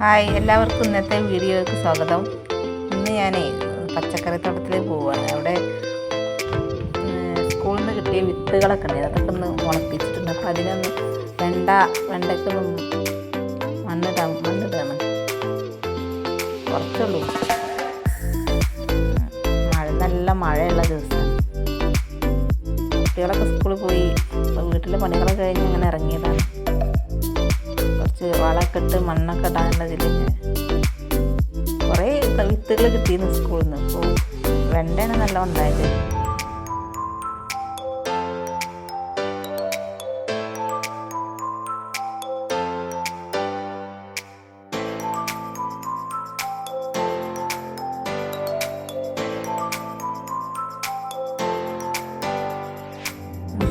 Hi എല്ലാവർക്കും ഇന്നത്തെ വീഡിയോയ്ക്ക് സ്വാഗതം. ഇന്ന് ഞാൻ പച്ചക്കറി തോട്ടത്തിൽ പോവുകയാണ് അവിടെ സ്കൂളിൽ നിന്ന് കിട്ടിയ വിത്തുകളൊക്കെ ഉണ്ട്. അതൊക്കെ ഒന്ന് മുളപ്പിച്ചിട്ടുണ്ട്. അപ്പോൾ അതിനൊന്ന് വെണ്ട വെണ്ടയ്ക്ക് മണ്ണിടാം മണ്ണിടാണ്. കുറച്ചുള്ളൂ മഴ നല്ല മഴയുള്ള ദിവസമാണ് കുട്ടികളൊക്കെ സ്കൂളിൽ പോയി. വീട്ടിലെ പണികളൊക്കെ കഴിഞ്ഞ് അങ്ങനെ ഇറങ്ങിയതാണ്. വളമൊക്കെ ഇട്ട് മണ്ണൊക്കെ ഇടാനുള്ളതിൽ കുറേ വിത്തുകൾ കിട്ടിയിരുന്നു സ്കൂളിൽ നിന്ന് അപ്പോൾ വെണ്ടയാണ് നല്ല ഉണ്ടായത്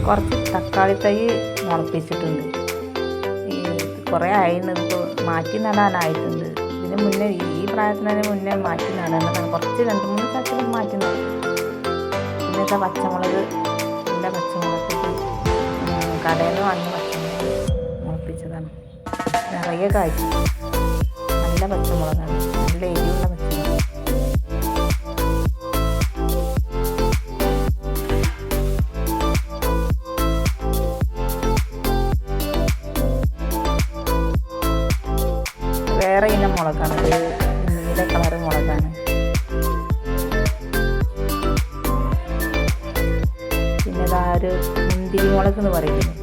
കുറച്ച് തക്കാളി തൈ മുളപ്പിച്ചിട്ടുണ്ട്. കുറേ ആയിരുന്നു ഇപ്പോൾ മാറ്റി നടാനായിട്ടുണ്ട്. ഇതിന് മുന്നേ ഈ പ്രായത്തിന് മുന്നേ മാറ്റി നടാനാണ് കുറച്ച് രണ്ട് മൂന്ന് ചാക്കിലും മാറ്റി നട്ടു പിന്നത്തെ പച്ചമുളക്. എന്റെ പച്ചമുളക് കടയിൽ നിന്ന് വാങ്ങിയ പച്ചമുളക് മുളപ്പിച്ചതാണ് നിറയെ കാഴ്ച നല്ല പച്ചമുളകാണ്. നല്ല എരിവുള്ള വേറെ ഇനം മുളകാണ്. ഒരു നീല കളറ് മുളകാണ്. പിന്നെ ഇതാ ഒരു മുന്തിരി മുളക് എന്ന് പറയുന്നത്.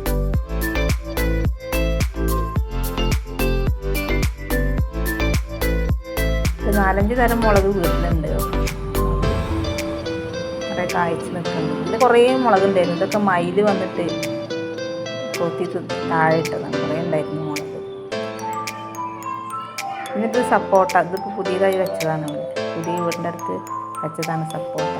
നാലഞ്ച് തരം മുളക് വീട്ടിലുണ്ട്. കുറേ കായ്ച്ച് നിൽക്കുന്നുണ്ട്. ഇതിൽ കുറേ മുളക് ഉണ്ടായിരുന്നു ഇതൊക്കെ മയിൽ വന്നിട്ട് കൊത്തി താഴെ ഇട്ടതാണ്. കുറേ ഉണ്ടായിരുന്നു എന്നിട്ട് സപ്പോട്ട ഇതിപ്പോൾ പുതിയതായി വെച്ചതാണ് പുതിയ വീടിന്റെ അടുത്ത് വെച്ചതാണ് സപ്പോട്ട